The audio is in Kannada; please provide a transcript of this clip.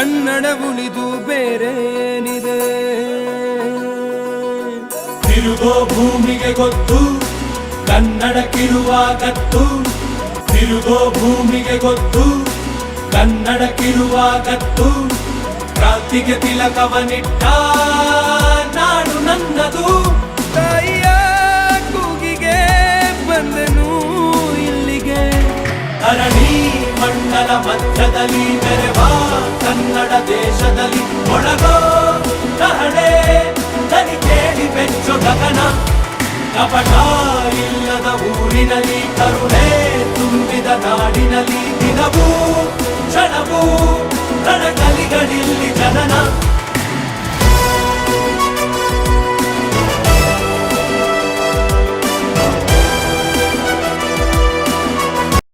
ಕನ್ನಡ ಉಳಿದು ಬೇರೆ ಏನಿದೆ ತಿರುಗೋ ಭೂಮಿಗೆ ಗೊತ್ತು ಕನ್ನಡಕ್ಕಿರುವ ಕಿರುವಾಗತ್ತು ತಿರುಗೋ ಭೂಮಿಗೆ ಗೊತ್ತು ಕನ್ನಡಕ್ಕಿರುವ ಕಿರುವಾಗತ್ತು ಕ್ರಾಂತಿಗೆ ತಿಲಕವನಿಟ್ಟ ನಾಡು ನನ್ನದು. ತಾಯಿಯ ಕೂಗಿಗೆ ಬಂದನು ಇಲ್ಲಿಗೆ? ಧರಣಿ ಮಂಡಲ ಮಧ್ಯದಲ್ಲಿ ಮೆರೆವ ಇಲ್ಲದ ಊರಿನಲ್ಲಿ ಕರುಣೆ ತುಂಬಿದ ನಾಡಿನಲ್ಲಿ ದಿನವೂ ಕ್ಷಣವೂ ರಣಕಲಿಗಳಿಲ್ಲಿ ಜನನ